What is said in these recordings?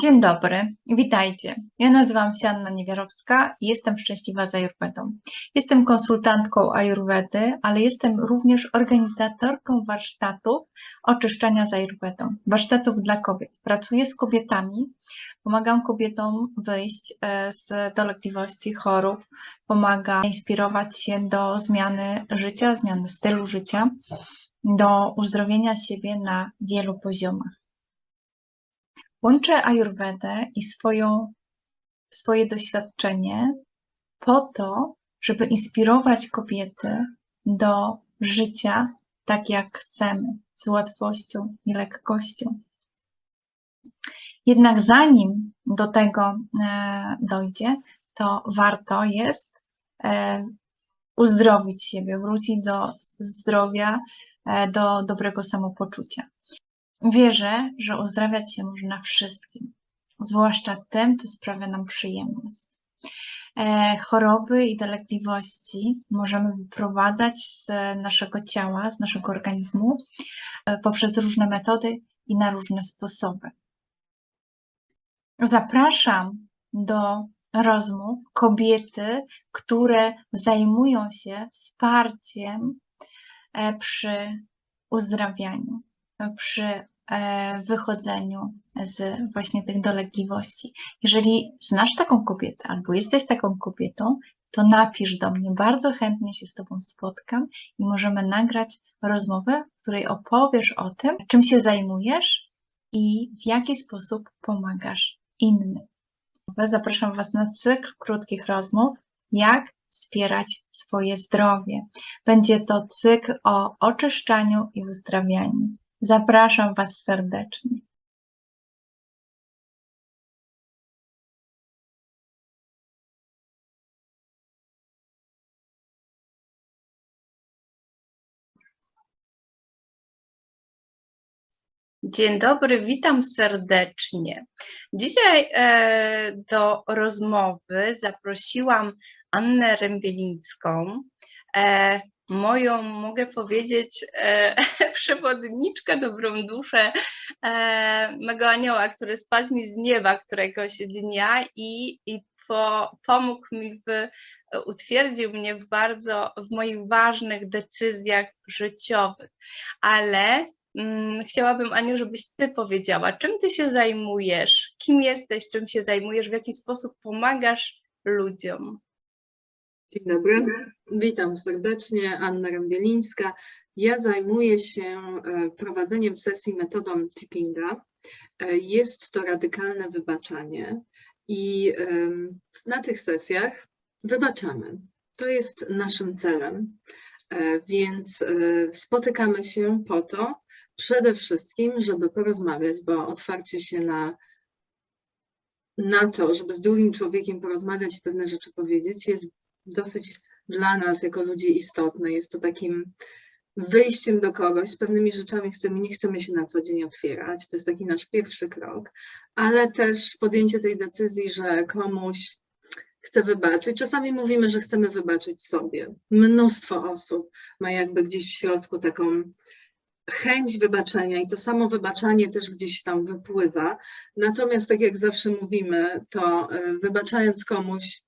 Dzień dobry, witajcie. Ja nazywam się Anna Niewiarowska i jestem szczęśliwa z Ayurvedą. Jestem konsultantką Ayurvedy, ale jestem również organizatorką warsztatów oczyszczania z Ayurvedą, warsztatów dla kobiet. Pracuję z kobietami, pomagam kobietom wyjść e, z dolegliwości, chorób, pomagam inspirować się do zmiany życia, zmiany stylu życia, do uzdrowienia siebie na wielu poziomach. Łączę Ayurvedę i swoją, swoje doświadczenie po to, żeby inspirować kobiety do życia tak, jak chcemy, z łatwością i lekkością. Jednak zanim do tego e, dojdzie, to warto jest e, uzdrowić siebie, wrócić do zdrowia, e, do dobrego samopoczucia. Wierzę, że uzdrawiać się można wszystkim, zwłaszcza tym, co sprawia nam przyjemność. E, choroby i dolegliwości możemy wyprowadzać z naszego ciała, z naszego organizmu e, poprzez różne metody i na różne sposoby. Zapraszam do rozmów kobiety, które zajmują się wsparciem e, przy uzdrawianiu, przy wychodzeniu z właśnie tych dolegliwości. Jeżeli znasz taką kobietę albo jesteś taką kobietą, to napisz do mnie. Bardzo chętnie się z Tobą spotkam i możemy nagrać rozmowę, w której opowiesz o tym, czym się zajmujesz i w jaki sposób pomagasz innym. Zapraszam Was na cykl krótkich rozmów, jak wspierać swoje zdrowie. Będzie to cykl o oczyszczaniu i uzdrawianiu. Zapraszam Was serdecznie. Dzień dobry, witam serdecznie. Dzisiaj e, do rozmowy zaprosiłam Annę Rębielińską, e, moją, mogę powiedzieć, e, przewodniczkę, dobrą duszę e, mego anioła, który spadł mi z nieba któregoś dnia i, i po, pomógł mi, w, utwierdził mnie w bardzo, w moich ważnych decyzjach życiowych. Ale mm, chciałabym, Aniu, żebyś Ty powiedziała, czym Ty się zajmujesz, kim jesteś, czym się zajmujesz, w jaki sposób pomagasz ludziom. Dzień dobry, witam serdecznie, Anna Rębielińska. Ja zajmuję się e, prowadzeniem sesji metodą tippinga. E, Jest to radykalne wybaczanie i na tych sesjach wybaczamy. To jest naszym celem, E, więc spotykamy się po to przede wszystkim, żeby porozmawiać, bo otwarcie się na na to, żeby z drugim człowiekiem porozmawiać i pewne rzeczy powiedzieć, jest dosyć dla nas jako ludzi istotne. Jest to takim wyjściem do kogoś z pewnymi rzeczami, z którymi nie chcemy się na co dzień otwierać. To jest taki nasz pierwszy krok, ale też podjęcie tej decyzji, że komuś chcę wybaczyć. Czasami mówimy, że chcemy wybaczyć sobie. Mnóstwo osób ma jakby gdzieś w środku taką chęć wybaczenia i to samo wybaczanie też gdzieś tam wypływa. Natomiast tak jak zawsze mówimy, to y, wybaczając komuś,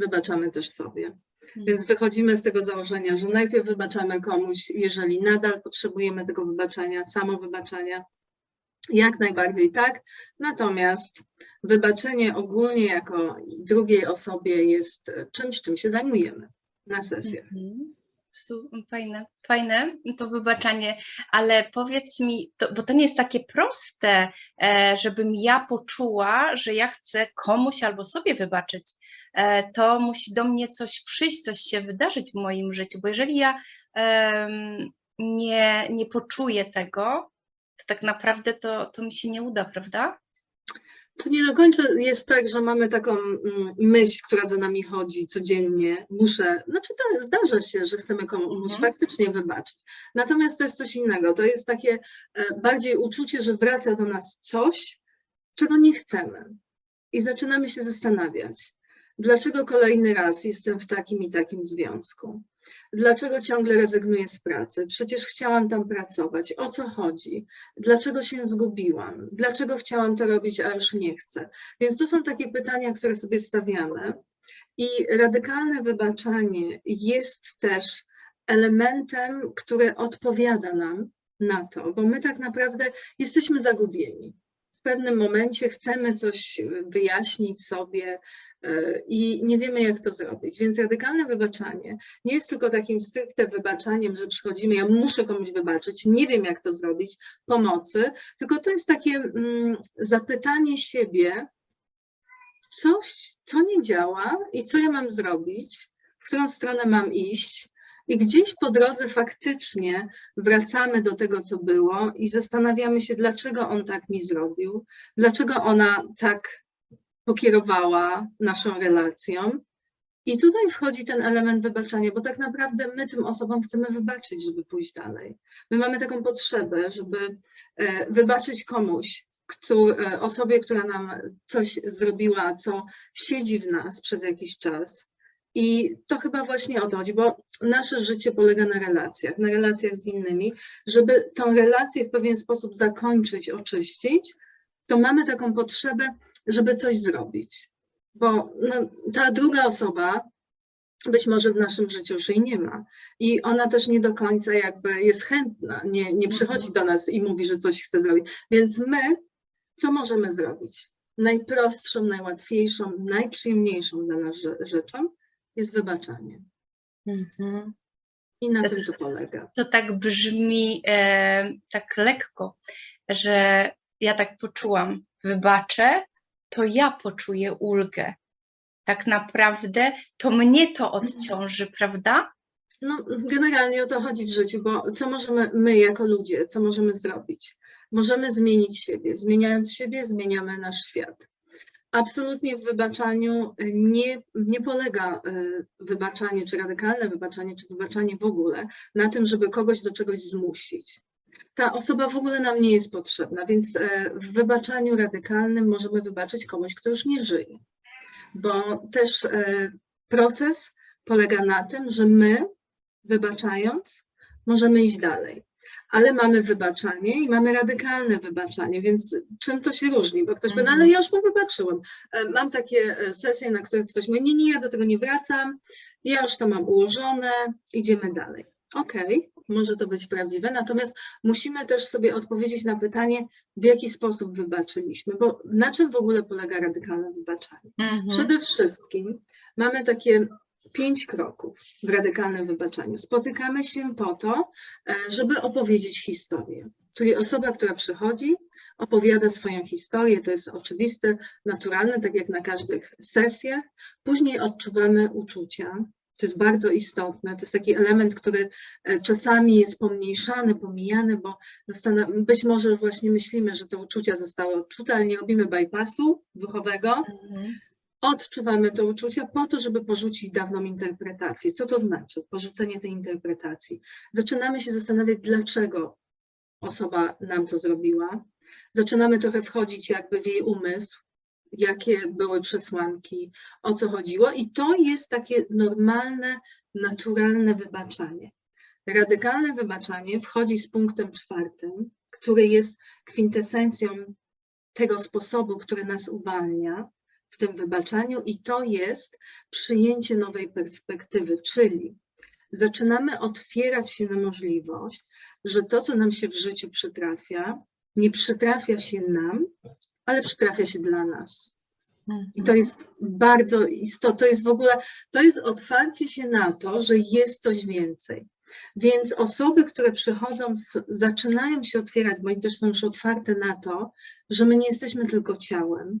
wybaczamy też sobie. Więc wychodzimy z tego założenia, że najpierw wybaczamy komuś, jeżeli nadal potrzebujemy tego wybaczenia, samo wybaczenia. Jak najbardziej tak. Natomiast wybaczenie ogólnie jako drugiej osobie jest czymś, czym się zajmujemy na sesjach. Mhm. Fajne, fajne to wybaczanie, ale powiedz mi, to, bo to nie jest takie proste, e, żebym ja poczuła, że ja chcę komuś albo sobie wybaczyć. E, To musi do mnie coś przyjść, coś się wydarzyć w moim życiu, bo jeżeli ja nie, nie poczuję tego, to tak naprawdę to, to mi się nie uda, prawda? To nie do końca jest tak, że mamy taką mm, myśl, która za nami chodzi codziennie. Muszę, znaczy to zdarza się, że chcemy komuś Mhm. faktycznie wybaczyć. Natomiast to jest coś innego. To jest takie e, bardziej uczucie, że wraca do nas coś, czego nie chcemy. I zaczynamy się zastanawiać, dlaczego kolejny raz jestem w takim i takim związku. Dlaczego ciągle rezygnuję z pracy? Przecież chciałam tam pracować. O co chodzi? Dlaczego się zgubiłam? Dlaczego chciałam to robić, a już nie chcę? Więc to są takie pytania, które sobie stawiamy. I radykalne wybaczanie jest też elementem, który odpowiada nam na to, bo my tak naprawdę jesteśmy zagubieni. W pewnym momencie chcemy coś wyjaśnić sobie e, i nie wiemy, jak to zrobić. Więc radykalne wybaczanie nie jest tylko takim stricte wybaczaniem, że przychodzimy, ja muszę komuś wybaczyć, nie wiem, jak to zrobić, pomocy, tylko to jest takie mm, zapytanie siebie, coś, co nie działa i co ja mam zrobić, w którą stronę mam iść. I gdzieś po drodze faktycznie wracamy do tego, co było i zastanawiamy się, dlaczego on tak mi zrobił, dlaczego ona tak pokierowała naszą relacją. I tutaj wchodzi ten element wybaczania, bo tak naprawdę my tym osobom chcemy wybaczyć, żeby pójść dalej. My mamy taką potrzebę, żeby e, wybaczyć komuś, któr, e, osobie, która nam coś zrobiła, co siedzi w nas przez jakiś czas. I to chyba właśnie o to chodzi, bo nasze życie polega na relacjach, na relacjach z innymi. Żeby tą relację w pewien sposób zakończyć, oczyścić, to mamy taką potrzebę, żeby coś zrobić. Bo no, ta druga osoba być może w naszym życiu już jej nie ma. I ona też nie do końca jakby jest chętna, nie, nie przychodzi do nas i mówi, że coś chce zrobić. Więc my, co możemy zrobić? Najprostszą, najłatwiejszą, najprzyjemniejszą dla nas rze- rzeczą jest wybaczanie. Mhm. I na To tym to polega. To tak brzmi e, tak lekko, że ja tak poczułam, wybaczę, to ja poczuję ulgę. Tak naprawdę to mnie to odciąży, prawda? No, generalnie o to chodzi w życiu, bo co możemy my jako ludzie, co możemy zrobić? Możemy zmienić siebie. Zmieniając siebie, zmieniamy nasz świat. Absolutnie w wybaczaniu y, nie, nie polega y, wybaczanie, czy radykalne wybaczanie, czy wybaczanie w ogóle na tym, żeby kogoś do czegoś zmusić. Ta osoba w ogóle nam nie jest potrzebna, więc e, w wybaczaniu radykalnym możemy wybaczyć komuś, kto już nie żyje. Bo też e, proces polega na tym, że my, wybaczając, możemy iść dalej. Ale mamy wybaczanie i mamy radykalne wybaczanie, więc czym to się różni? Bo ktoś powie, no ale ja już mu wybaczyłem. E, Mam takie e, sesje, na których ktoś mówi, nie, nie, ja do tego nie wracam, ja już to mam ułożone, idziemy dalej. Okej, może to być prawdziwe, natomiast musimy też sobie odpowiedzieć na pytanie, w jaki sposób wybaczyliśmy, bo na czym w ogóle polega radykalne wybaczanie? Mhm. Przede wszystkim mamy takie pięć kroków w radykalnym wybaczaniu. Spotykamy się po to, e, żeby opowiedzieć historię. Czyli osoba, która przychodzi, opowiada swoją historię, to jest oczywiste, naturalne, tak jak na każdych sesjach. Później odczuwamy uczucia. To jest bardzo istotne. To jest taki element, który e, czasami jest pomniejszany, pomijany, bo być może właśnie myślimy, że te uczucia zostały odczute, ale nie robimy bypassu duchowego, Mhm. Odczuwamy te uczucia po to, żeby porzucić dawną interpretację. Co to znaczy? Porzucenie tej interpretacji. Zaczynamy się zastanawiać, dlaczego osoba nam to zrobiła. Zaczynamy trochę wchodzić jakby w jej umysł, jakie były przesłanki, o co chodziło, i to jest takie normalne, naturalne wybaczanie. Radykalne wybaczanie wchodzi z punktem czwartym, który jest kwintesencją tego sposobu, który nas uwalnia w tym wybaczaniu, i to jest przyjęcie nowej perspektywy, czyli zaczynamy otwierać się na możliwość, że to, co nam się w życiu przytrafia, nie przytrafia się nam, ale przytrafia się dla nas. I to jest bardzo istotne, to jest w ogóle, to jest otwarcie się na to, że jest coś więcej. Więc osoby, które przychodzą, zaczynają się otwierać, bo i też są już otwarte na to, że my nie jesteśmy tylko ciałem.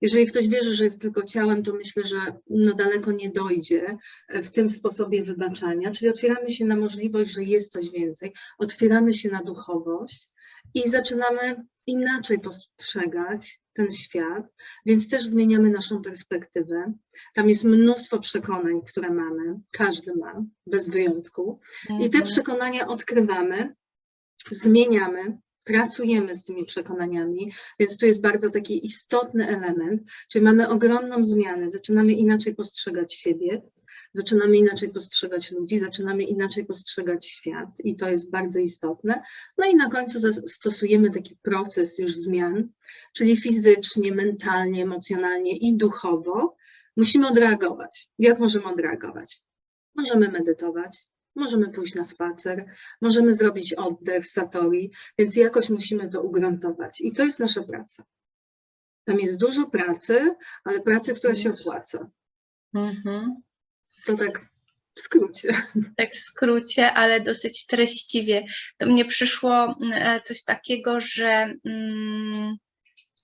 Jeżeli ktoś wierzy, że jest tylko ciałem, to myślę, że no daleko nie dojdzie e, w tym sposobie wybaczania. Czyli otwieramy się na możliwość, że jest coś więcej, otwieramy się na duchowość i zaczynamy inaczej postrzegać ten świat, więc też zmieniamy naszą perspektywę. Tam jest mnóstwo przekonań, które mamy, każdy ma, bez wyjątku. I te Mhm. przekonania odkrywamy, zmieniamy, pracujemy z tymi przekonaniami, więc tu jest bardzo taki istotny element, czyli mamy ogromną zmianę, zaczynamy inaczej postrzegać siebie, zaczynamy inaczej postrzegać ludzi, zaczynamy inaczej postrzegać świat i to jest bardzo istotne. No i na końcu stosujemy taki proces już zmian, czyli fizycznie, mentalnie, emocjonalnie i duchowo musimy odreagować. Jak możemy odreagować? Możemy medytować, możemy pójść na spacer, możemy zrobić oddech, satori, więc jakoś musimy to ugruntować. I to jest nasza praca. Tam jest dużo pracy, ale pracy, która się opłaca. Mhm. To tak w skrócie. tak w skrócie, ale dosyć treściwie. Do mnie przyszło mm, coś takiego, że mm,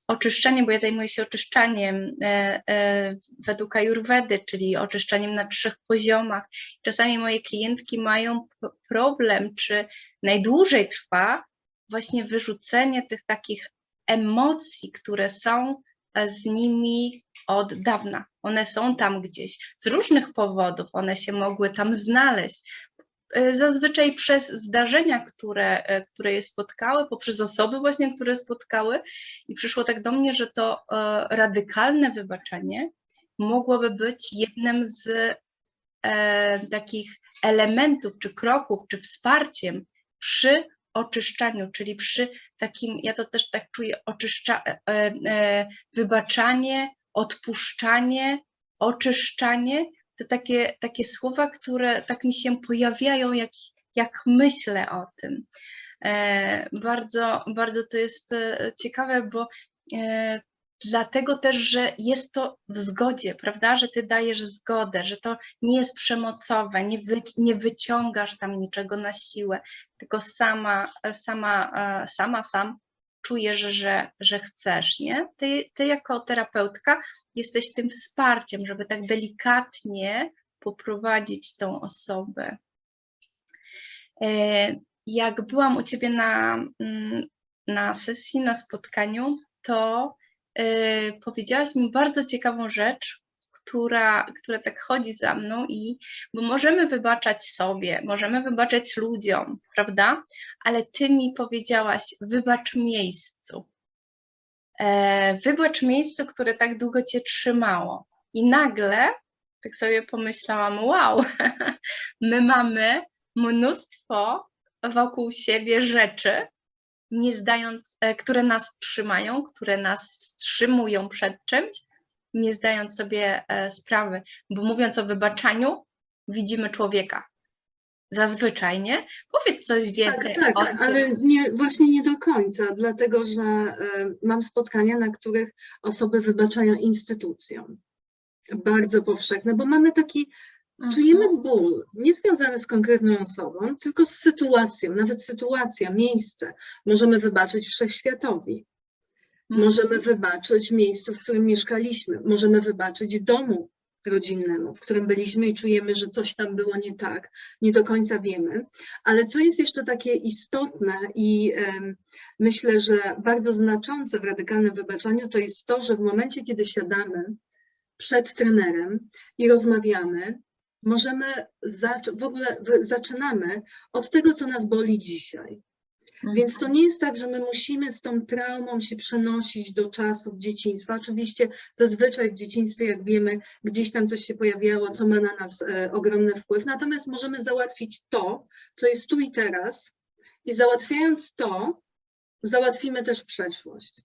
oczyszczanie, bo ja zajmuję się oczyszczaniem e, e, według Ayurvedy, czyli oczyszczaniem na trzech poziomach. Czasami moje klientki mają problem, czy najdłużej trwa właśnie wyrzucenie tych takich emocji, które są e, z nimi od dawna. One są tam gdzieś z różnych powodów, one się mogły tam znaleźć. E, Zazwyczaj przez zdarzenia, które, e, które je spotkały, poprzez osoby właśnie, które spotkały, i przyszło tak do mnie, że to e, radykalne wybaczenie mogłoby być jednym z takich elementów, czy kroków, czy wsparciem przy oczyszczaniu, czyli przy takim, ja to też tak czuję, oczyszcza, wybaczanie, odpuszczanie, oczyszczanie, to takie, takie słowa, które tak mi się pojawiają, jak, jak myślę o tym. E, bardzo, bardzo to jest e, ciekawe, bo e, dlatego też, że jest to w zgodzie, prawda, że ty dajesz zgodę, że to nie jest przemocowe, nie, wy, nie wyciągasz tam niczego na siłę, tylko sama, sama, sama, sam czujesz, że, że chcesz, nie? Ty, ty jako terapeutka jesteś tym wsparciem, żeby tak delikatnie poprowadzić tą osobę. E, Jak byłam u ciebie na, mm, na sesji, na spotkaniu, to e, powiedziałaś mi bardzo ciekawą rzecz, która, która tak chodzi za mną i bo możemy wybaczać sobie, możemy wybaczać ludziom, prawda? Ale ty mi powiedziałaś, wybacz miejscu. E, wybacz miejscu, które tak długo cię trzymało. I nagle tak sobie pomyślałam, wow, my mamy mnóstwo wokół siebie rzeczy, nie zdając, e, które nas trzymają, które nas wstrzymują przed czymś, nie zdając sobie e, sprawy. Bo mówiąc o wybaczaniu, widzimy człowieka. Zazwyczaj, nie? Powiedz coś więcej Tak, o tak, tym. ale nie, właśnie nie do końca, dlatego że e, mam spotkania, na których osoby wybaczają instytucjom. Bardzo powszechne, bo mamy taki, czujemy ból, nie związany z konkretną osobą, tylko z sytuacją, nawet sytuacja, miejsce. Możemy wybaczyć wszechświatowi, Mhm. Możemy wybaczyć miejscu, w którym mieszkaliśmy, możemy wybaczyć domu rodzinnemu, w którym byliśmy i czujemy, że coś tam było nie tak, nie do końca wiemy. Ale co jest jeszcze takie istotne i em, myślę, że bardzo znaczące w radykalnym wybaczaniu, to jest to, że w momencie, kiedy siadamy przed trenerem i rozmawiamy, możemy, w ogóle wy- zaczynamy od tego, co nas boli dzisiaj. Więc to nie jest tak, że my musimy z tą traumą się przenosić do czasów dzieciństwa. Oczywiście zazwyczaj w dzieciństwie, jak wiemy, gdzieś tam coś się pojawiało, co ma na nas e, ogromny wpływ. Natomiast możemy załatwić to, co jest tu i teraz i załatwiając to, załatwimy też przeszłość.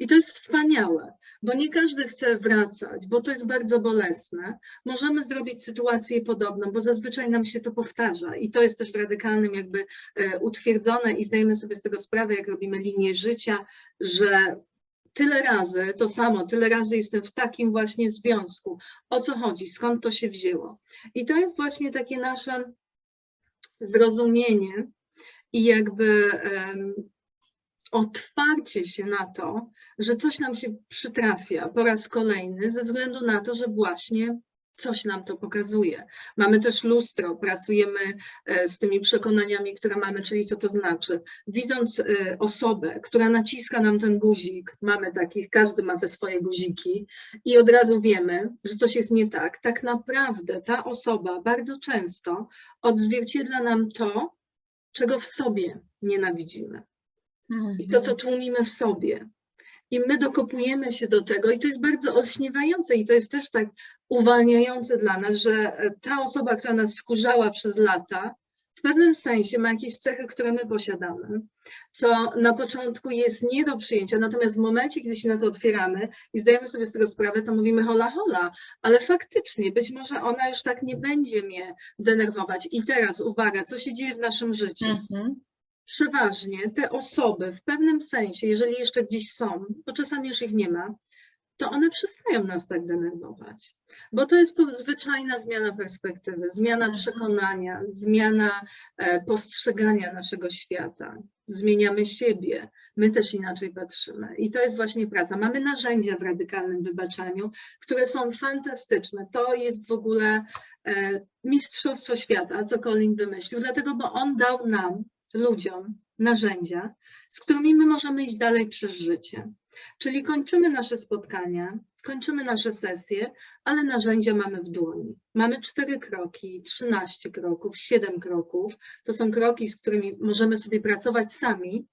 I to jest wspaniałe, bo nie każdy chce wracać, bo to jest bardzo bolesne. Możemy zrobić sytuację podobną, bo zazwyczaj nam się to powtarza i to jest też w radykalnym jakby e, utwierdzone i zdajemy sobie z tego sprawę, jak robimy linię życia, że tyle razy to samo, tyle razy jestem w takim właśnie związku. O co chodzi? Skąd to się wzięło? I to jest właśnie takie nasze zrozumienie i jakby em, otwarcie się na to, że coś nam się przytrafia po raz kolejny, ze względu na to, że właśnie coś nam to pokazuje. Mamy też lustro, pracujemy e, z tymi przekonaniami, które mamy, czyli co to znaczy. Widząc e, osobę, która naciska nam ten guzik, mamy takich, każdy ma te swoje guziki i od razu wiemy, że coś jest nie tak. Tak naprawdę ta osoba bardzo często odzwierciedla nam to, czego w sobie nienawidzimy. I to, co tłumimy w sobie. I my dokopujemy się do tego, i to jest bardzo olśniewające, i to jest też tak uwalniające dla nas, że e, ta osoba, która nas wkurzała przez lata, w pewnym sensie ma jakieś cechy, które my posiadamy, co na początku jest nie do przyjęcia, natomiast w momencie, gdy się na to otwieramy i zdajemy sobie z tego sprawę, to mówimy hola hola, ale faktycznie być może ona już tak nie będzie mnie denerwować. I teraz uwaga, co się dzieje w naszym życiu? Mhm. Przeważnie te osoby w pewnym sensie, jeżeli jeszcze gdzieś są, bo czasami już ich nie ma, to one przestają nas tak denerwować. Bo to jest zwyczajna zmiana perspektywy, zmiana Mhm. przekonania, zmiana e, postrzegania naszego świata. Zmieniamy siebie, my też inaczej patrzymy. I to jest właśnie praca. Mamy narzędzia w radykalnym wybaczaniu, które są fantastyczne. To jest w ogóle e, mistrzostwo świata, co Colin wymyślił, dlatego, bo on dał nam, ludziom, narzędzia, z którymi my możemy iść dalej przez życie. Czyli kończymy nasze spotkania, kończymy nasze sesje, ale narzędzia mamy w dłoni. Mamy cztery kroki, 13 kroków, 7 kroków. To są kroki, z którymi możemy sobie pracować sami,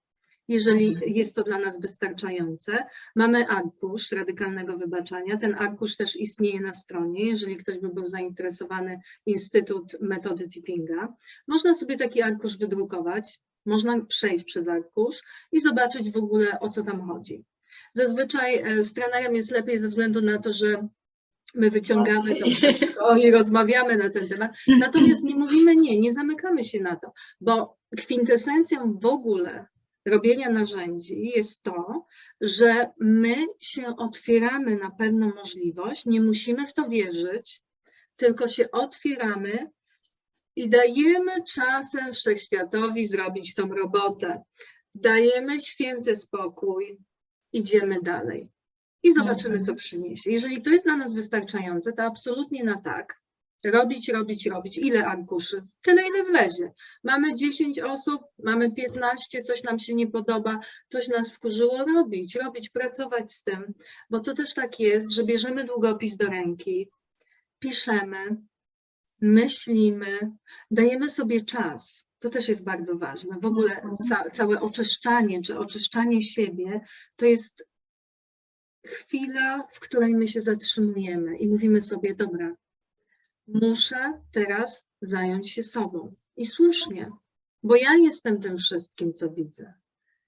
jeżeli Mhm. jest to dla nas wystarczające. Mamy arkusz radykalnego wybaczania. Ten arkusz też istnieje na stronie, jeżeli ktoś by był zainteresowany, Instytut Metody Tippinga. Można sobie taki arkusz wydrukować, można przejść przez arkusz i zobaczyć w ogóle o co tam chodzi. Zazwyczaj e, z trenerem jest lepiej ze względu na to, że my wyciągamy to wszystko i rozmawiamy na ten temat. Natomiast nie mówimy nie, nie zamykamy się na to, bo kwintesencją w ogóle robienia narzędzi jest to, że my się otwieramy na pewną możliwość, nie musimy w to wierzyć, tylko się otwieramy i dajemy czasem wszechświatowi zrobić tą robotę. Dajemy święty spokój, idziemy dalej i zobaczymy, co przyniesie. Jeżeli to jest dla nas wystarczające, to absolutnie na tak. Robić, robić, robić. Ile arkuszy? Tyle, ile wlezie. Mamy 10 osób, mamy 15, coś nam się nie podoba, coś nas wkurzyło, robić, robić, pracować z tym. Bo to też tak jest, że bierzemy długopis do ręki, piszemy, myślimy, dajemy sobie czas. To też jest bardzo ważne. W ogóle ca całe oczyszczanie czy oczyszczanie siebie to jest chwila, w której my się zatrzymujemy i mówimy sobie, dobra, muszę teraz zająć się sobą. I słusznie, bo ja jestem tym wszystkim, co widzę.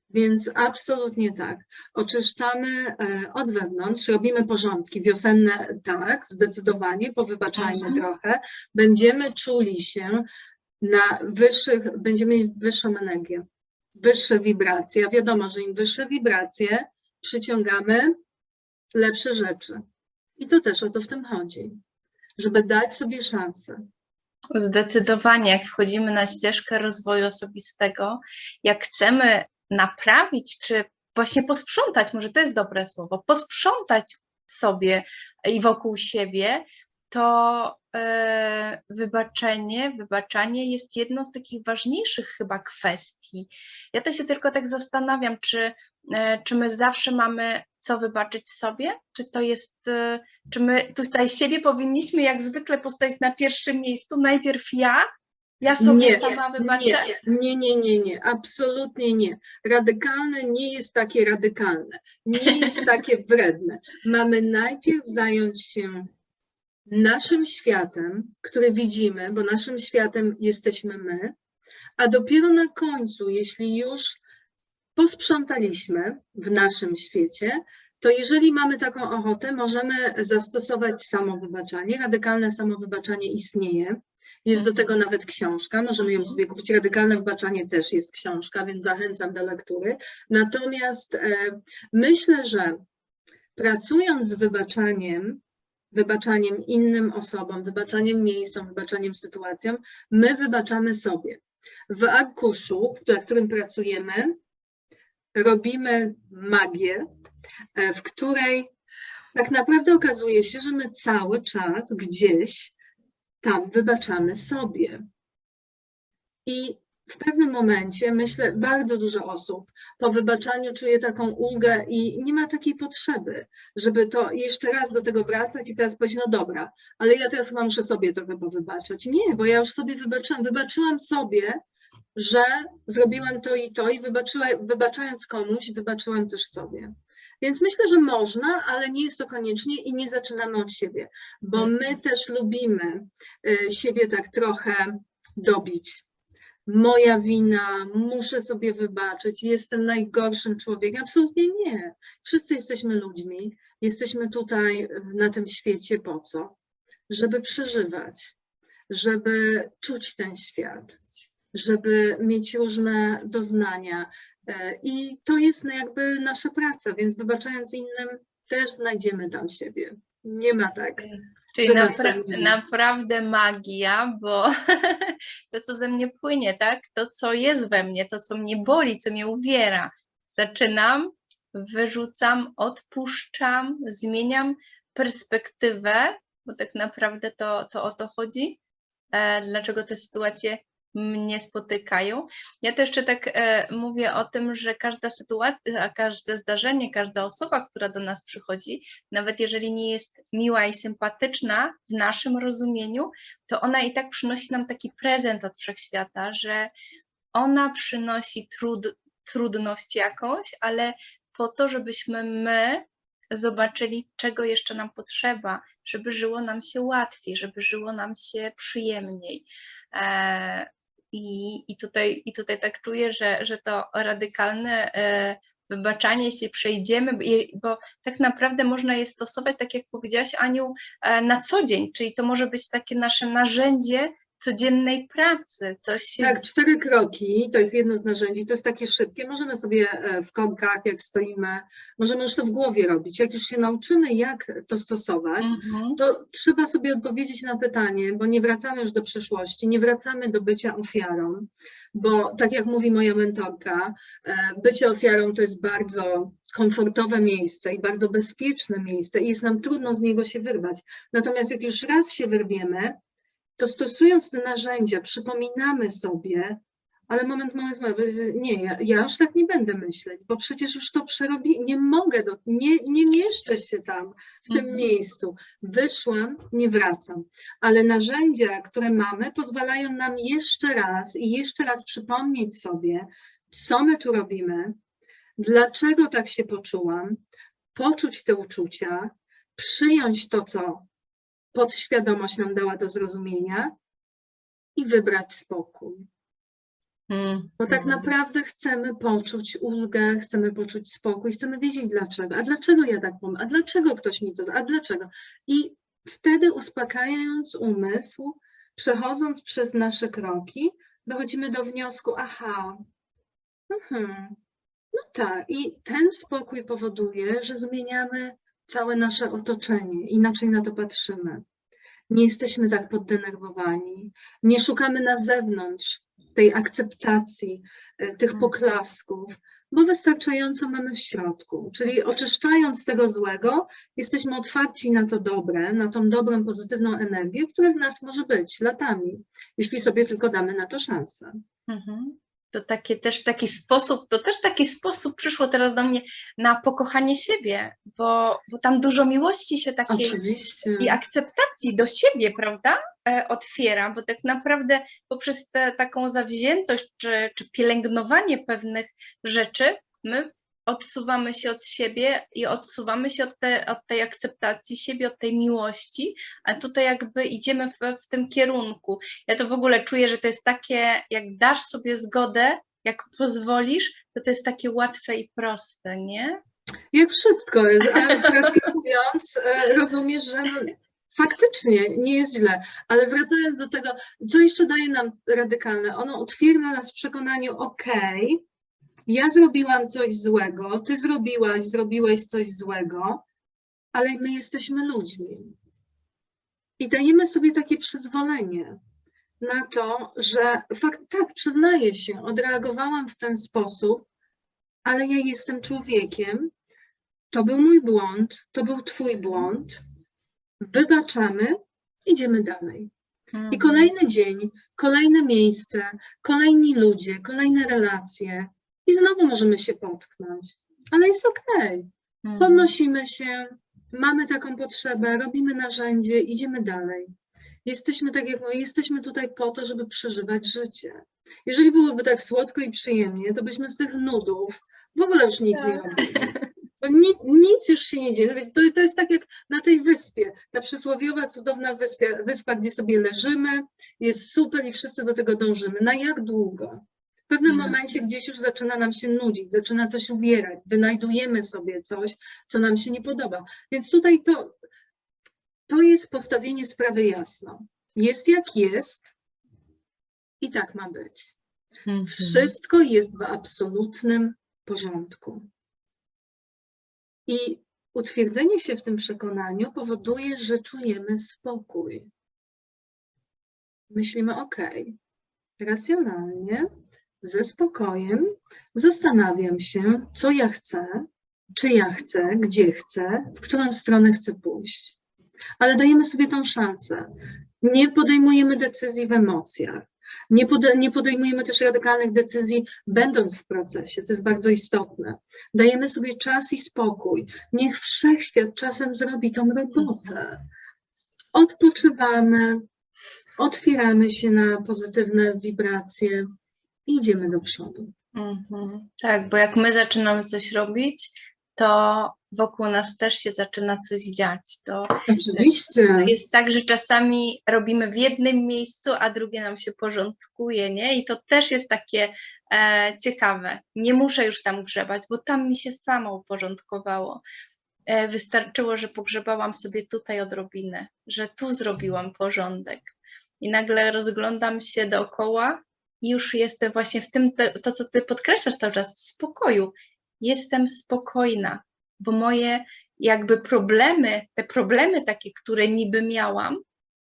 Więc absolutnie tak. Oczyszczamy e, od wewnątrz, robimy porządki wiosenne, tak, zdecydowanie, powybaczajmy Mhm. trochę. Będziemy czuli się na wyższych, będziemy mieć wyższą energię, wyższe wibracje. A wiadomo, że im wyższe wibracje, przyciągamy lepsze rzeczy. I to też o to w tym chodzi, żeby dać sobie szansę. Zdecydowanie, jak wchodzimy na ścieżkę rozwoju osobistego, jak chcemy naprawić, czy właśnie posprzątać, może to jest dobre słowo, posprzątać sobie i wokół siebie, to e, wybaczenie, wybaczanie jest jedną z takich ważniejszych chyba kwestii. Ja to się tylko tak zastanawiam, czy, e, czy my zawsze mamy co wybaczyć sobie, czy to jest, e, czy my tutaj siebie powinniśmy jak zwykle postawić na pierwszym miejscu, najpierw ja, ja sobie Nie, sama wybaczę. Nie, nie, nie, nie, nie, absolutnie nie. Radykalne nie jest takie radykalne, nie jest takie wredne. Mamy najpierw zająć się naszym światem, który widzimy, bo naszym światem jesteśmy my, a dopiero na końcu, jeśli już posprzątaliśmy w naszym świecie, to jeżeli mamy taką ochotę, możemy zastosować samowybaczanie. Radykalne samowybaczanie istnieje. Jest do tego nawet książka, możemy ją sobie kupić. Radykalne wybaczanie też jest książka, więc zachęcam do lektury. Natomiast e, myślę, że pracując z wybaczaniem, wybaczaniem innym osobom, wybaczaniem miejscom, wybaczaniem sytuacjom, my wybaczamy sobie. W arkuszu, nad którym pracujemy, robimy magię, e, w której tak naprawdę okazuje się, że my cały czas gdzieś tam wybaczamy sobie. I w pewnym momencie, myślę, bardzo dużo osób po wybaczaniu czuje taką ulgę i nie ma takiej potrzeby, żeby to jeszcze raz do tego wracać i teraz powiedzieć, no dobra, ale ja teraz chyba muszę sobie trochę powybaczać. Nie, bo ja już sobie wybaczyłam, wybaczyłam sobie, że zrobiłam to i to i wybaczając komuś, wybaczyłam też sobie. Więc myślę, że można, ale nie jest to koniecznie i nie zaczynamy od siebie, bo my też lubimy y, siebie tak trochę dobić. Moja wina, muszę sobie wybaczyć, jestem najgorszym człowiekiem. Absolutnie nie. Wszyscy jesteśmy ludźmi, jesteśmy tutaj na tym świecie po co? Żeby przeżywać, żeby czuć ten świat, żeby mieć różne doznania. E, I to jest jakby nasza praca, więc wybaczając innym, też znajdziemy tam siebie. Nie ma tak. Czyli że nas napra- tam nie ma. naprawdę magia, bo to, co ze mnie płynie, tak? To, co jest we mnie, to, co mnie boli, co mnie uwiera. Zaczynam, wyrzucam, odpuszczam, zmieniam perspektywę, bo tak naprawdę to, to o to chodzi. E, dlaczego te sytuacje mnie spotykają. Ja też jeszcze tak e, mówię o tym, że każda sytuacja, każde zdarzenie, każda osoba, która do nas przychodzi, nawet jeżeli nie jest miła i sympatyczna w naszym rozumieniu, to ona i tak przynosi nam taki prezent od wszechświata, że ona przynosi trud, trudność jakąś, ale po to, żebyśmy my zobaczyli, czego jeszcze nam potrzeba, żeby żyło nam się łatwiej, żeby żyło nam się przyjemniej. E, i, i, tutaj, I tutaj tak czuję, że, że to radykalne e, wybaczanie, jeśli przejdziemy, bo- tak naprawdę można je stosować, tak jak powiedziałaś, Aniu, e, na co dzień, czyli to może być takie nasze narzędzie codziennej pracy, coś Tak, cztery kroki to jest jedno z narzędzi, to jest takie szybkie. Możemy sobie e, w krokach, jak stoimy, możemy już to w głowie robić. Jak już się nauczymy, jak to stosować, Mhm. to trzeba sobie odpowiedzieć na pytanie, bo nie wracamy już do przeszłości, nie wracamy do bycia ofiarą, bo tak jak mówi moja mentorka, e, bycie ofiarą to jest bardzo komfortowe miejsce i bardzo bezpieczne miejsce i jest nam trudno z niego się wyrwać. Natomiast jak już raz się wyrwiemy, to stosując te narzędzia, przypominamy sobie, ale moment, moment, moment, nie, ja, ja już tak nie będę myśleć, bo przecież już to przerobi, nie mogę, do, nie, nie mieszczę się tam, w tym Mhm. miejscu. Wyszłam, nie wracam. Ale narzędzia, które mamy, pozwalają nam jeszcze raz i jeszcze raz przypomnieć sobie, co my tu robimy, dlaczego tak się poczułam, poczuć te uczucia, przyjąć to, co podświadomość nam dała do zrozumienia i wybrać spokój. Bo tak Mhm. naprawdę chcemy poczuć ulgę, chcemy poczuć spokój, chcemy wiedzieć dlaczego. A dlaczego ja tak mam? A dlaczego ktoś mi to... A dlaczego? I wtedy uspokajając umysł, przechodząc przez nasze kroki, dochodzimy do wniosku, aha, mhm, no tak. I ten spokój powoduje, że zmieniamy całe nasze otoczenie, inaczej na to patrzymy. Nie jesteśmy tak poddenerwowani, nie szukamy na zewnątrz tej akceptacji, e, tych Mhm. poklasków, bo wystarczająco mamy w środku. Czyli oczyszczając tego złego, jesteśmy otwarci na to dobre, na tą dobrą, pozytywną energię, która w nas może być latami, jeśli sobie tylko damy na to szansę. Mhm. To takie też taki sposób, to też taki sposób przyszło teraz do mnie na pokochanie siebie, bo, bo tam dużo miłości się takiej Oczywiście. i akceptacji do siebie, prawda, e, otwiera, bo tak naprawdę poprzez tę taką zawziętość czy, czy pielęgnowanie pewnych rzeczy, my odsuwamy się od siebie i odsuwamy się od, te, od tej akceptacji siebie, od tej miłości, a tutaj jakby idziemy w, w tym kierunku. Ja to w ogóle czuję, że to jest takie, jak dasz sobie zgodę, jak pozwolisz, to to jest takie łatwe i proste, nie? Jak wszystko jest, ale praktykując e, rozumiesz, że no, faktycznie nie jest źle. Ale wracając do tego, co jeszcze daje nam radykalne? Ono otwiera nas w przekonaniu, okej, ja zrobiłam coś złego, ty zrobiłaś, zrobiłeś coś złego, ale my jesteśmy ludźmi. I dajemy sobie takie przyzwolenie na to, że fakt, tak, przyznaję się, odreagowałam w ten sposób, ale ja jestem człowiekiem, to był mój błąd, to był Twój błąd. Wybaczamy, idziemy dalej. I kolejny dzień, kolejne miejsce, kolejni ludzie, kolejne relacje. I znowu możemy się potknąć, ale jest okej. Mhm. Podnosimy się, mamy taką potrzebę, robimy narzędzie, idziemy dalej. Jesteśmy tak jak no, jesteśmy tutaj po to, żeby przeżywać życie. Jeżeli byłoby tak słodko i przyjemnie, to byśmy z tych nudów w ogóle już nic nie Tak. robili. Bo nic, nic już się nie dzieje. No więc To, to jest tak jak na tej wyspie, ta przysłowiowa, cudowna wyspia, wyspa, gdzie sobie leżymy, jest super i wszyscy do tego dążymy. Na jak długo? W pewnym Mhm. momencie gdzieś już zaczyna nam się nudzić, zaczyna coś uwierać, wynajdujemy sobie coś, co nam się nie podoba. Więc tutaj to, to jest postawienie sprawy jasno. Jest jak jest i tak ma być. Mhm. Wszystko jest w absolutnym porządku. I utwierdzenie się w tym przekonaniu powoduje, że czujemy spokój. Myślimy, ok, racjonalnie, ze spokojem, zastanawiam się, co ja chcę, czy ja chcę, gdzie chcę, w którą stronę chcę pójść. Ale dajemy sobie tą szansę. Nie podejmujemy decyzji w emocjach. Nie, pode, nie podejmujemy też radykalnych decyzji, będąc w procesie. To jest bardzo istotne. Dajemy sobie czas i spokój. Niech wszechświat czasem zrobi tą robotę. Odpoczywamy, otwieramy się na pozytywne wibracje i idziemy do przodu. Mhm. Tak, bo jak my zaczynamy coś robić, to wokół nas też się zaczyna coś dziać. To Oczywiście. jest tak, że czasami robimy w jednym miejscu, a drugie nam się porządkuje, nie? I to też jest takie e, ciekawe. Nie muszę już tam grzebać, bo tam mi się samo uporządkowało. E, wystarczyło, że pogrzebałam sobie tutaj odrobinę, że tu zrobiłam porządek. I nagle rozglądam się dookoła już jestem właśnie w tym, to, co ty podkreślasz cały czas, spokoju. Jestem spokojna, bo moje jakby problemy, te problemy takie, które niby miałam,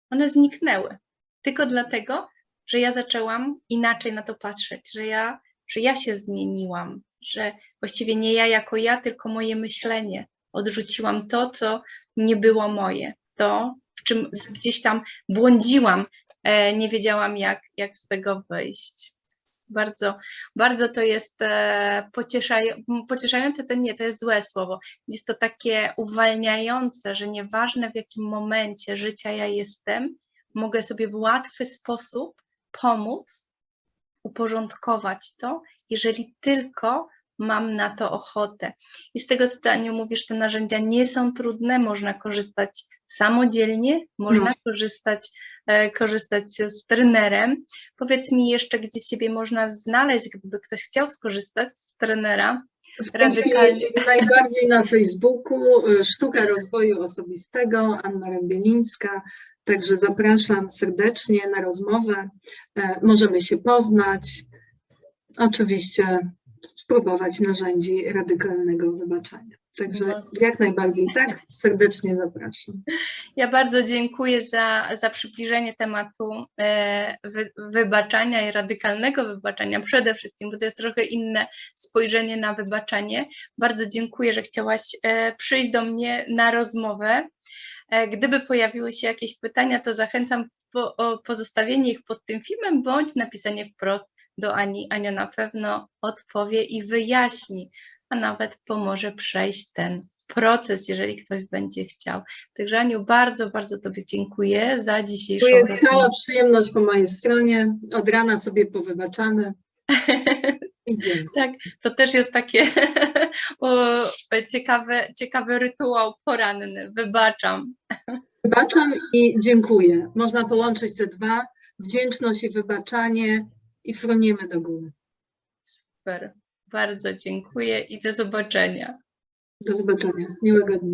one zniknęły. Tylko dlatego, że ja zaczęłam inaczej na to patrzeć, że ja, że ja się zmieniłam, że właściwie nie ja jako ja, tylko moje myślenie. Odrzuciłam to, co nie było moje, to, w czym gdzieś tam błądziłam, nie wiedziałam, jak, jak z tego wyjść. Bardzo, bardzo to jest e, pocieszaj, pocieszające, to nie, to jest złe słowo. Jest to takie uwalniające, że nieważne w jakim momencie życia ja jestem, mogę sobie w łatwy sposób pomóc, uporządkować to, jeżeli tylko mam na to ochotę. I z tego, co Aniu, mówisz, te narzędzia nie są trudne, można korzystać samodzielnie, można korzystać, e, korzystać z trenerem. Powiedz mi jeszcze, gdzie Ciebie można znaleźć, gdyby ktoś chciał skorzystać z trenera. Radykalnie. Najbardziej na Facebooku y, Sztuka Rozwoju Osobistego, Anna Rębielińska. Także zapraszam serdecznie na rozmowę. E, Możemy się poznać. Oczywiście spróbować narzędzi radykalnego wybaczenia. Także No. jak najbardziej tak, serdecznie zapraszam. Ja bardzo dziękuję za, za przybliżenie tematu e, wy, wybaczania i radykalnego wybaczania przede wszystkim, bo to jest trochę inne spojrzenie na wybaczanie. Bardzo dziękuję, że chciałaś e, przyjść do mnie na rozmowę. E, Gdyby pojawiły się jakieś pytania, to zachęcam po, o pozostawienie ich pod tym filmem bądź napisanie wprost do Ani. Ania na pewno odpowie i wyjaśni, a nawet pomoże przejść ten proces, jeżeli ktoś będzie chciał. Także Aniu, bardzo, bardzo Tobie dziękuję za dzisiejszą Dziękuję, rozmowę. cała przyjemność po mojej stronie. Od rana sobie powybaczamy. Idziemy. Tak, to też jest takie o, ciekawe, ciekawy rytuał poranny. Wybaczam. Wybaczam i dziękuję. Można połączyć te dwa. Wdzięczność i wybaczanie i froniemy do góry. Super. Bardzo dziękuję i do zobaczenia. Do zobaczenia. Miłego dnia.